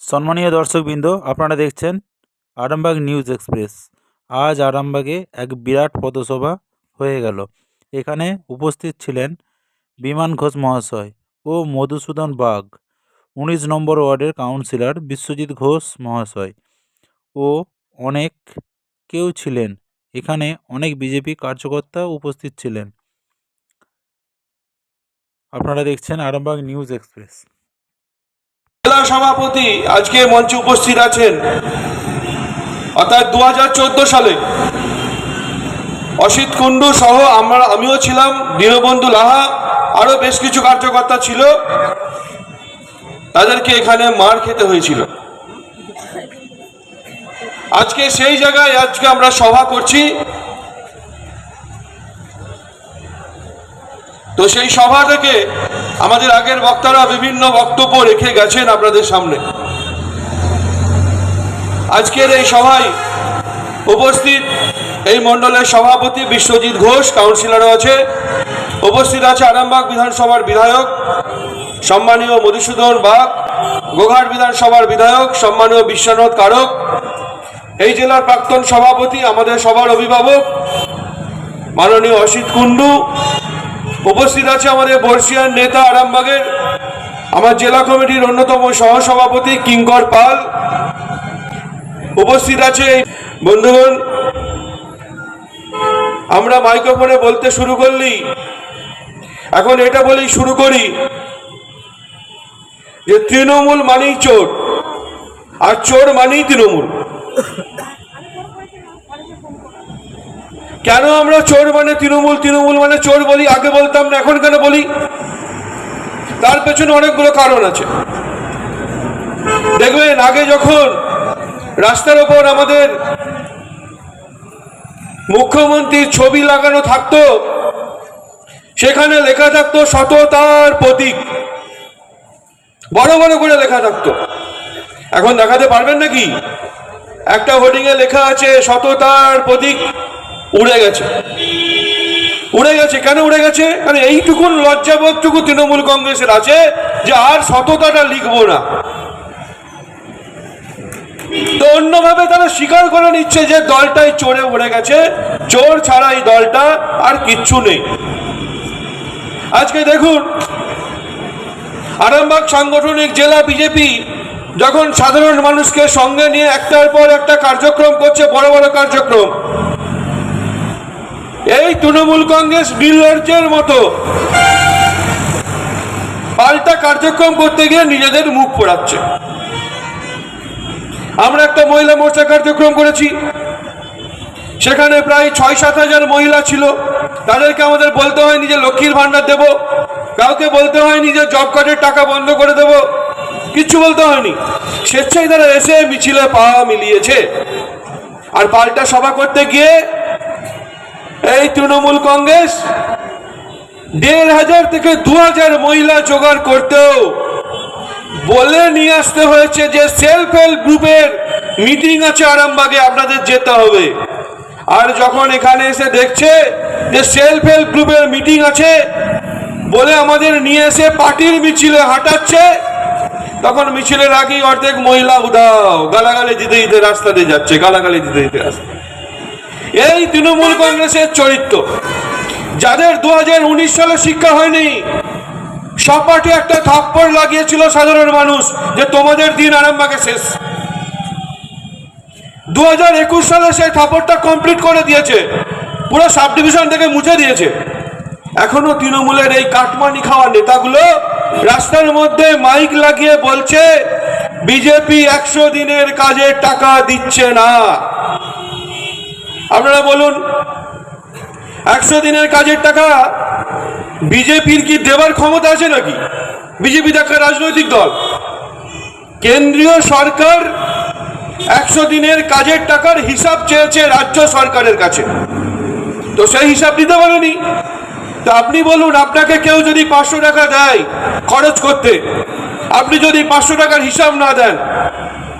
সম্মানীয় দর্শকবৃন্দ, আপনারা দেখছেন আরামবাগ নিউজ এক্সপ্রেস। আজ আরামবাগে এক বিরাট পদসভা হয়ে গেল। এখানে উপস্থিত ছিলেন বিমান ঘোষ মহাশয় ও মধুসূদন বাগ, উনিশ নম্বর ওয়ার্ডের কাউন্সিলর বিশ্বজিৎ ঘোষ মহাশয় ও অনেক কেউ ছিলেন। এখানে অনেক বিজেপি কার্যকর্তা উপস্থিত ছিলেন। আপনারা দেখছেন আরামবাগ নিউজ এক্সপ্রেস। জেলা সভাপতি আজকে মঞ্চে উপস্থিত আছেন। অর্থাৎ দু সালে অসিত কুণ্ডু সহ আমরা, আমিও ছিলাম, দীনবন্ধু লাহা আরও বেশ কিছু কার্যকর্তা ছিল। তাদেরকে এখানে মার খেতে হয়েছিল। আজকে সেই জায়গায় আজকে আমরা সভা করছি। তো সেই সভা থেকে আমাদের আগের বক্তারা বিভিন্ন বক্তব্য রেখে গেছেন আপনাদের সামনে। আজকের এই সভায় উপস্থিত এই মণ্ডলের সভাপতি বিশ্বজিৎ ঘোষ, কাউন্সিলরও আছে। উপস্থিত আছে আরামবাগ বিধানসভার বিধায়ক, সম্মানীয় মধুসূদন বাগ, গোঘাট বিধানসভার বিধায়ক, সম্মানীয় বিশ্বনাথ কারক। এই জেলার প্রাক্তন সভাপতি, আমাদের সবার অভিভাবক, মাননীয় অসিত কুণ্ডু উপস্থিত আছে আমাদের বর্ষিয়ান নেতা আরামবাগের আমার জেলা কমিটির অন্যতম সহসভাপতি কিঙ্কর পাল। উপস্থিত আছে এই বন্ধুগণ, আমরা মাইক্রোফোনে বলতে শুরু করলি, এখন এটা বলেই শুরু করি যে তৃণমূল মানেই চোর, আর চোর মানেই তৃণমূল। কেন আমরা চোর মানে তৃণমূল? তৃণমূল মানে চোর বলি, আগে বলতাম না, এখন কেন বলি? তার পেছনে অনেকগুলো কারণ আছে। দেখবেন, আগে যখন রাস্তার ওপর আমাদের মুখ্যমন্ত্রীর ছবি লাগানো থাকতো, সেখানে লেখা থাকতো সততার প্রতীক। বড় বড় করে লেখা থাকতো। এখন দেখাতে পারবেন নাকি? একটা হোর্ডিংয়ে লেখা আছে, সততার প্রতীক। উড়ে গেছে। উড়ে গেছে, কেন উড়ে গেছে? কারণ এইটুকুন লজ্জাবোধটুকু তৃণমূল কংগ্রেসের আছে যে আর সততাটা লিখব না। তো অন্যভাবে তারা স্বীকার করে নিচ্ছে যে দলটাই চোরে উড়ে গেছে, চোর ছাড়া এই দলটা আর কিচ্ছু নেই। আজকে দেখুন, আরামবাগ সাংগঠনিক জেলা বিজেপি যখন সাধারণ মানুষকে সঙ্গে নিয়ে একটার পর একটা কার্যক্রম করছে, বড় বড় কার্যক্রম এই তৃণমূল কংগ্রেস নির্লজ্জের মতো। পাল্টা কার্যক্রম করতে গিয়ে নিজেদের মুখ পোড়াচ্ছে। আমরা একটা মহিলা মোর্চা কার্যক্রম করেছি। সেখানে প্রায় ছয় সাত হাজার মহিলা ছিল। তাদেরকে আমাদের বলতে হয় নিজে লক্ষ্মীর ভান্ডার দেব। কাউকে বলতে হয় নিজের জব কার্ডের টাকা বন্ধ করে দেব। কিচ্ছু বলতে হয়নি। স্বেচ্ছায় তারা এসে মিছিলে পা মিলিয়েছে। আর পাল্টা সভা করতে গিয়ে এই তৃণমূল কংগ্রেস, দেড় হাজার থেকে দু হাজার মহিলা জোগাড় করতেও বলে নিয়ে আসতে হয়েছে যে সেলফ হেল্প গ্রুপের মিটিং আছে আরামবাগে, আপনাদের যেতে হবে। আর যখন এখানে এসে দেখছে যে সেলফ হেল্প গ্রুপের মিটিং আছে, বলে আমাদের নিয়ে এসে পার্টির মিছিলে হাঁটাচ্ছে, তখন মিছিলের আগেই অর্ধেক মহিলা উদাও গালাগালি দিতে দিতে রাস্তা দিয়ে যাচ্ছে, গালাগালি দিতে দিতে রাস্তা এই তৃণমূল কংগ্রেসের চরিত্র। যাদের দু হাজার উনিশ সালে শিক্ষা হয়নি সপাটে একটা থাপ্পড় লাগিয়েছিল সাধারণ মানুষ যে তোমাদের দিন আরামবাগে শেষ। দু সালে সেই থাপ্পড়টা কমপ্লিট করে দিয়েছে। পুরো সাব ডিভিশন থেকে মুছে দিয়েছে। এখনও তৃণমূলের এই কাটমানি খাওয়া নেতাগুলো রাস্তার মধ্যে মাইক লাগিয়ে বলছে, বিজেপি একশো দিনের কাজের টাকা দিচ্ছে না। আপনারা বলুন, একশো দিনের কাজের টাকা বিজেপির কি দেবার ক্ষমতা আছে নাকি? বিজেপি দেখা রাজনৈতিক দল। কেন্দ্রীয় সরকার একশো দিনের কাজের টাকার হিসাব চেয়েছে রাজ্য সরকারের কাছে। তো সেই হিসাব দিতে পারেনি। তো আপনি বলুন, আপনাকে কেউ যদি পাঁচশো টাকা দেয় খরচ করতে, আপনি যদি পাঁচশো টাকার হিসাব না দেন,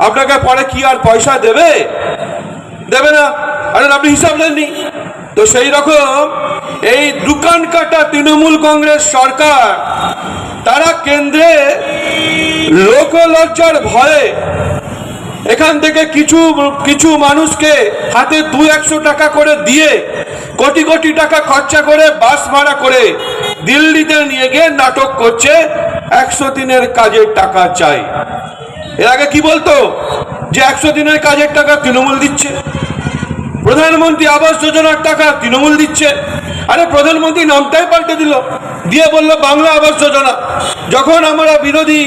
আপনাকে পরে কি আর পয়সা দেবে? দেবে না। আরে আপনি হিসাব দেননি তো সেই রকম এই দোকান কাটা তৃণমূল কংগ্রেস সরকার, তারা কেন্দ্রে লোকলজ্জার ভয়ে এখান থেকে কিছু কিছু মানুষকে হাতে দু একশো টাকা করে দিয়ে, কোটি কোটি টাকা খরচা করে বাস ভাড়া করে দিল্লিতে নিয়ে গিয়ে নাটক করছে, একশো দিনের কাজের টাকা চাই। এর আগে কি বলতো? যে একশো দিনের কাজের টাকা তৃণমূল দিচ্ছে। প্রধানমন্ত্রী আবাস যোজনার টাকা তৃণমূল দিচ্ছে। আরে প্রধানমন্ত্রী নামটাই পাল্টে দিল। দিয়ে বলল, বাংলা আবাস যোজনা। যখন আমরা বিরোধী,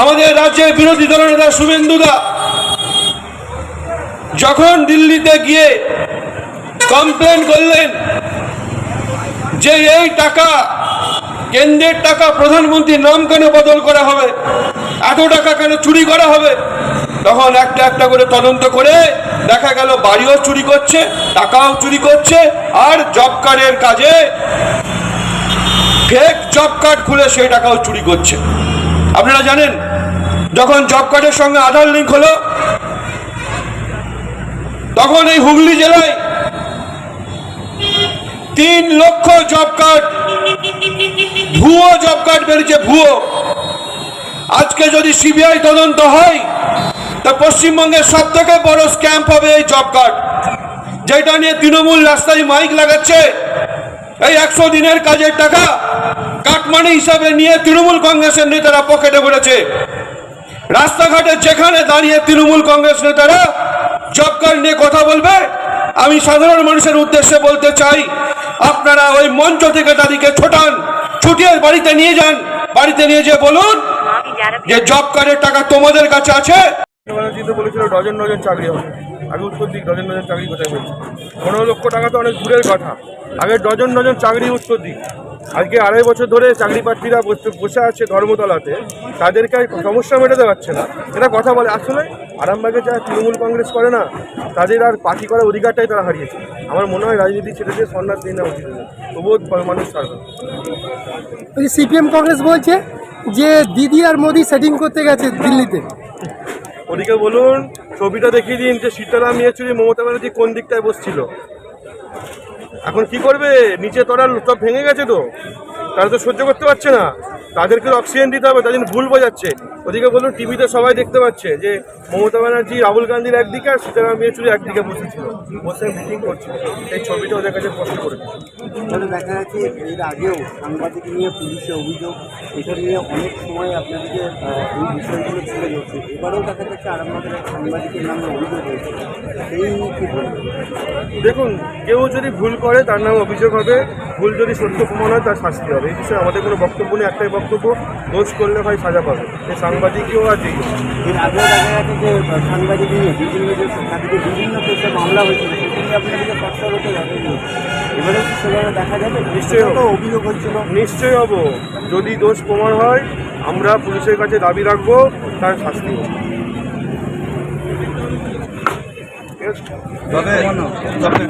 আমাদের রাজ্যের বিরোধী দলনেতা শুভেন্দুদা যখন দিল্লিতে গিয়ে কমপ্লেন করলেন যে এই টাকা, কেন্দ্রের টাকা প্রধানমন্ত্রীর নাম কেন বদল করা হবে? এত টাকা কেন চুরি করা হবে? তখন একটা একটা করে তদন্ত করে দেখা গেল বাড়িও চুরি করছে, টাকাও চুরি করছে, আর জব কার্ডের কাজে ফেক জব কার্ড খুলে সেই টাকাও চুরি করছে। আপনারা জানেন, যখন জব কার্ডের সঙ্গে আধার লিঙ্ক হলো, তখন এই হুগলি জেলায় তিন লক্ষ জব কার্ড ভুয়ো জব কার্ড বেরিয়েছে, ভুয়ো। আজকে যদি সিবিআই তদন্ত হয় তা পশ্চিমবঙ্গের সব থেকে বড় স্ক্যাম্প হবে এই জব কার্ড যেটা নিয়ে তৃণমূল রাস্তায় মাইক লাগাচ্ছে এই একশো দিনের কাজের টাকা কাটমানি হিসাবে নিয়ে তৃণমূল কংগ্রেসের নেতারা পকেটে ভরেছে। রাস্তাঘাটে যেখানে দাঁড়িয়ে তৃণমূল কংগ্রেস নেতারা জব কার্ড নিয়ে কথা বলবে আমি সাধারণ মানুষের উদ্দেশ্যে বলতে চাই আপনারা ওই মঞ্চ থেকে তাদেরকে ছোটান ছুটিয়ে বাড়িতে নিয়ে যান। বাড়িতে নিয়ে যেয়ে বলুন যে জব কার্ডের টাকা তোমাদের কাছে আছে। ব্যানার্জি তো বলেছিল, ডজন ডজন চাকরি হবে। আগে উত্তর দিক ডজন ডজন চাকরি কোথায় হয়েছে পনেরো লক্ষ টাকা তো অনেক দূরের কথা। আগে ডজন ডজন চাকরি উত্তর দিক আজকে আড়াই বছর ধরে চাকরি প্রার্থীরা বসে- আছে ধর্মতলাতে। তাদেরকে সমস্যা মেটাতে পারছে না। এরা কথা বলে, আসলে আরামবাগে যা তৃণমূল কংগ্রেস করে না, তাদের আর পার্টি করার অধিকারটাই তারা হারিয়েছে। আমার মনে হয় রাজনীতি ছেড়ে দিয়ে সন্ন্যাস নিয়ে নেওয়া উচিত তবুও মানুষ ছাড়বে। সিপিএম কংগ্রেস বলছে যে দিদি আর মোদি সেটিং করতে গেছে দিল্লিতে। ওদিকে বলুন, ছবিটা দেখিয়ে দিন যে সীতারাম ইয়েচুরি মমতা ব্যানার্জি কোন দিকটায় বসছিল। এখন কি করবে? নিচে তোরা সব ভেঙে গেছে তো। তারা তো সহ্য করতে পারছে না। তাদেরকে অক্সিজেন দিতে হবে তাদের ভুল বোঝাচ্ছে। ওদিকে বলুন টিভিতে সবাই দেখতে পাচ্ছে যে মমতা ব্যানার্জি রাহুল গান্ধীর একদিকে আর সীতারাম ইয়েচুরি একদিকে বসেছিল। বসে মিটিং করছিল। এই ছবিটা ওদের কাছে স্পষ্ট করে তাহলে দেখা যাচ্ছে এর আগেও সাংবাদিক নিয়ে পুলিশে অভিযোগ এটা নিয়ে অনেক সময় আপনাদেরকে এই বিষয়গুলো ছেড়ে যাচ্ছে এবারেও দেখা যাচ্ছে আরামবাগের এক সাংবাদিকের নামে অভিযোগ হয়েছে সেই দেখুন কেউ যদি ভুল করে তার নামে অভিযোগ হবে ভুল যদি সত্য প্রমাণ হয় তার শাস্তি হবে। এই বিষয়ে আমাদের কোনো বক্তব্য নেই একটাই বক্তব্য দোষ করলে ভাই সাজা পাবে। এই সাংবাদিকও আর যেই এর আগেও দেখা যাচ্ছে যে আহ, সাংবাদিক নিয়ে বিভিন্ন যে তাদেরকে বিভিন্ন কেসে মামলা হয়েছিল আপনাদেরকে হতে দেখা সেভাবে যাবে? নিশ্চয়ই হবে। অভিযোগ হচ্ছিল। নিশ্চয়ই হব। যদি দোষ প্রমাণ হয় আমরা পুলিশের কাছে দাবি রাখব তার শাস্তি আছে?